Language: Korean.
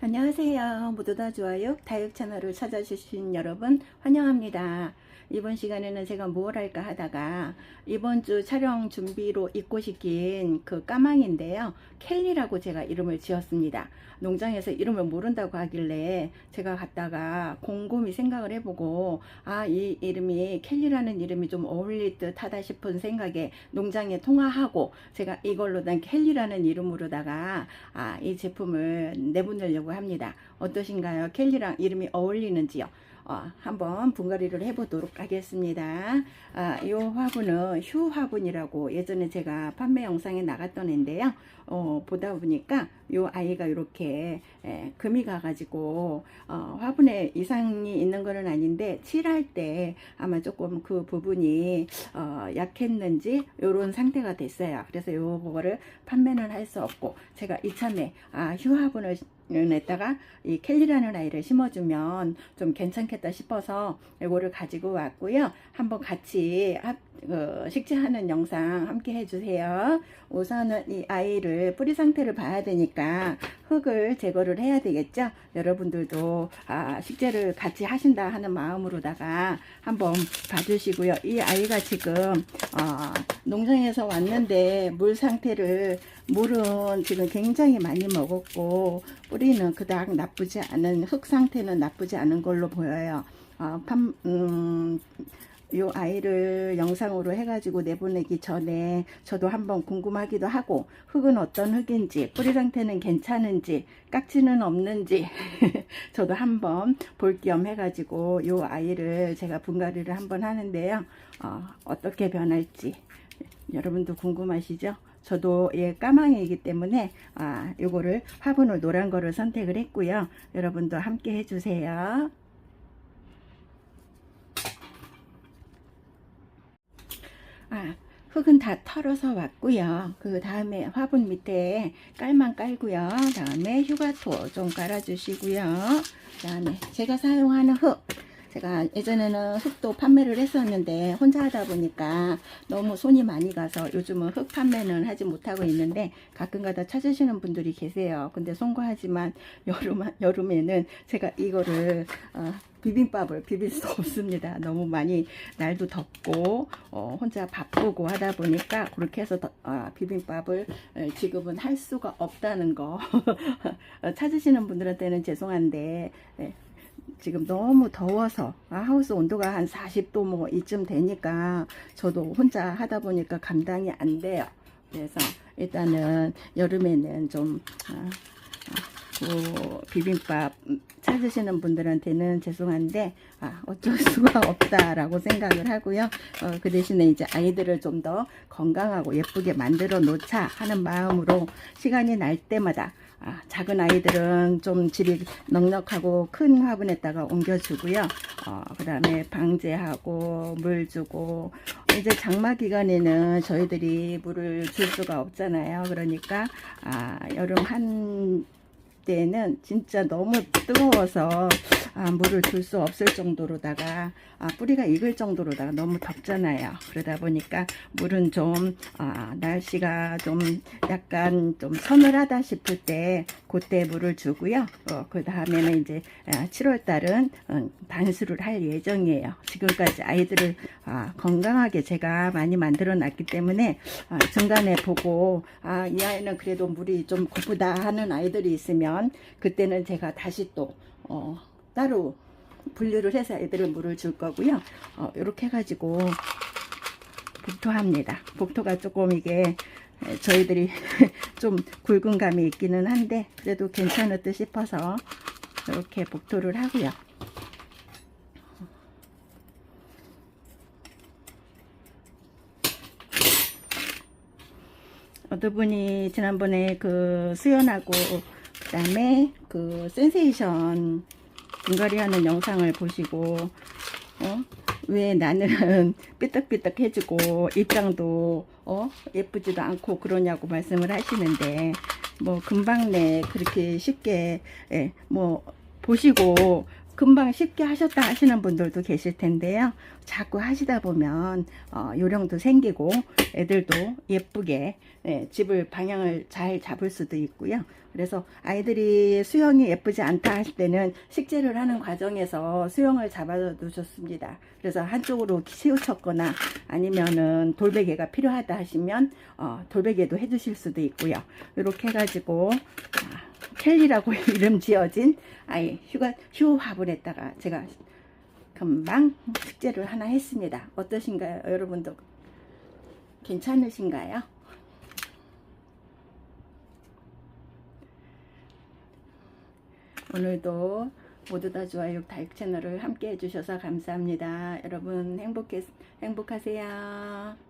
안녕하세요. 모두 다 좋아요. 다육 채널을 찾아주신 여러분 환영합니다. 이번 시간에는 제가 뭘 할까 하다가 이번 주 촬영 준비로 입고 시킨 그 까망인데요. 켈리라고 제가 이름을 지었습니다. 농장에서 이름을 모른다고 하길래 제가 갔다가 곰곰이 생각을 해보고 아, 이 이름이 켈리라는 이름이 좀 어울릴 듯 하다 싶은 생각에 농장에 통화하고 제가 이걸로 난 켈리라는 이름으로다가 아, 이 제품을 내보내려고 합니다. 어떠신가요? 켈리랑 이름이 어울리는지요? 어, 한번 분갈이를 해보도록 하겠습니다. 아, 이 화분은 휴 화분이라고 예전에 제가 판매 영상에 나갔던 앤데요. 어, 보다 보니까 이 아이가 이렇게 에, 금이 가가지고 어, 화분에 이상이 있는 거는 아닌데 칠할 때 아마 조금 그 부분이 어, 약했는지 이런 상태가 됐어요. 그래서 요거를 판매는 할 수 없고 제가 이참에 아, 휴 화분을 에다가 이 켈리라는 아이를 심어주면 좀 괜찮겠다 싶어서 이거를 가지고 왔고요. 한번 같이 합- 어, 식재하는 영상 함께 해주세요. 우선은 이 아이를 뿌리 상태를 봐야 되니까 흙을 제거를 해야 되겠죠. 여러분들도 아, 식재를 같이 하신다 하는 마음으로다가 한번 봐주시고요. 이 아이가 지금 어, 농장에서 왔는데 물 상태를 물은 지금 굉장히 많이 먹었고 뿌리는 그닥 나쁘지 않은 흙 상태는 나쁘지 않은 걸로 보여요. 어, 팜, 음, 요 아이를 영상으로 해가지고 내보내기 전에 저도 한번 궁금하기도 하고 흙은 어떤 흙인지 뿌리 상태는 괜찮은지 깍지는 없는지 저도 한번 볼 겸 해가지고 요 아이를 제가 분갈이를 한번 하는데요. 어, 어떻게 변할지 여러분도 궁금하시죠? 저도 얘 까망이기 때문에 아 요거를 화분을 노란 거를 선택을 했고요. 여러분도 함께 해주세요 아, 흙은 다 털어서 왔고요. 그 다음에 화분 밑에 깔만 깔고요. 다음에 휴가토 좀 깔아주시고요. 다음에 제가 사용하는 흙. 제가 예전에는 흙도 판매를 했었는데 혼자 하다 보니까 너무 손이 많이 가서 요즘은 흙 판매는 하지 못하고 있는데 가끔가다 찾으시는 분들이 계세요. 근데 송구하지만 여름 여름에는 제가 이거를 어, 비빔밥을 비빌 수 없습니다. 너무 많이 날도 덥고 어, 혼자 바쁘고 하다 보니까 그렇게 해서 더- 아, 비빔밥을 에, 지금은 할 수가 없다는 거 어, 찾으시는 분들한테는 죄송한데 예, 지금 너무 더워서 아, 하우스 온도가 한 40도 뭐 이쯤 되니까 저도 혼자 하다 보니까 감당이 안 돼요. 그래서 일단은 여름에는 좀 아, 그 비빔밥 찾으시는 분들한테는 죄송한데 아, 어쩔 수가 없다라고 생각을 하고요. 어, 그 대신에 이제 아이들을 좀 더 건강하고 예쁘게 만들어 놓자 하는 마음으로 시간이 날 때마다 아, 작은 아이들은 좀 질이 넉넉하고 큰 화분에다가 옮겨주고요. 어, 그 다음에 방제하고 물 주고 이제 장마 기간에는 저희들이 물을 줄 수가 없잖아요. 그러니까 아, 여름 한 때는 진짜 너무 뜨거워서 아, 물을 줄수 없을 정도로다가 아, 뿌리가 익을 정도로다가 너무 덥잖아요. 그러다 보니까 물은 좀 아, 날씨가 좀 약간 좀 서늘하다 싶을 때 그때 물을 주고요. 어, 그 다음에는 이제 7월 달은 어, 반수를 할 예정이에요. 지금까지 아이들을 아, 건강하게 제가 많이 만들어 놨기 때문에 아, 중간에 보고 아, 이 아이는 그래도 물이 좀 고프다 하는 아이들이 있으면 그때는 제가 다시 또 어, 따로 분류를 해서 애들을 물을 줄 거고요. 어, 이렇게 해가지고 복토합니다. 복토가 조금 이게 에, 저희들이 좀 굵은 감이 있기는 한데 그래도 괜찮을 듯 싶어서 이렇게 복토를 하고요. 어떤 분이 지난번에 그 수연하고 그 다음에 그 센세이션 분갈이 하는 영상을 보시고 어? 왜 나는 삐딱삐딱해지고 입장도 어? 예쁘지도 않고 그러냐고 말씀을 하시는데 뭐 금방 내 그렇게 쉽게 예, 뭐 보시고 금방 쉽게 하셨다 하시는 분들도 계실 텐데요. 자꾸 하시다 보면 어, 요령도 생기고 애들도 예쁘게 예, 집을 방향을 잘 잡을 수도 있고요. 그래서 아이들이 수영이 예쁘지 않다 하실 때는 식재를 하는 과정에서 수영을 잡아도 좋습니다. 그래서 한쪽으로 치우쳤거나 아니면은 돌베개가 필요하다 하시면 어, 돌베개도 해주실 수도 있고요. 이렇게 해가지고 아, 켈리라고 이름 지어진 아이 휴가 휴 화분에다가 제가 금방 식재를 하나 했습니다. 어떠신가요, 여러분도? 괜찮으신가요? 오늘도 모두 다 좋아요 다육 채널을 함께 해주셔서 감사합니다. 여러분 행복해 행복하세요.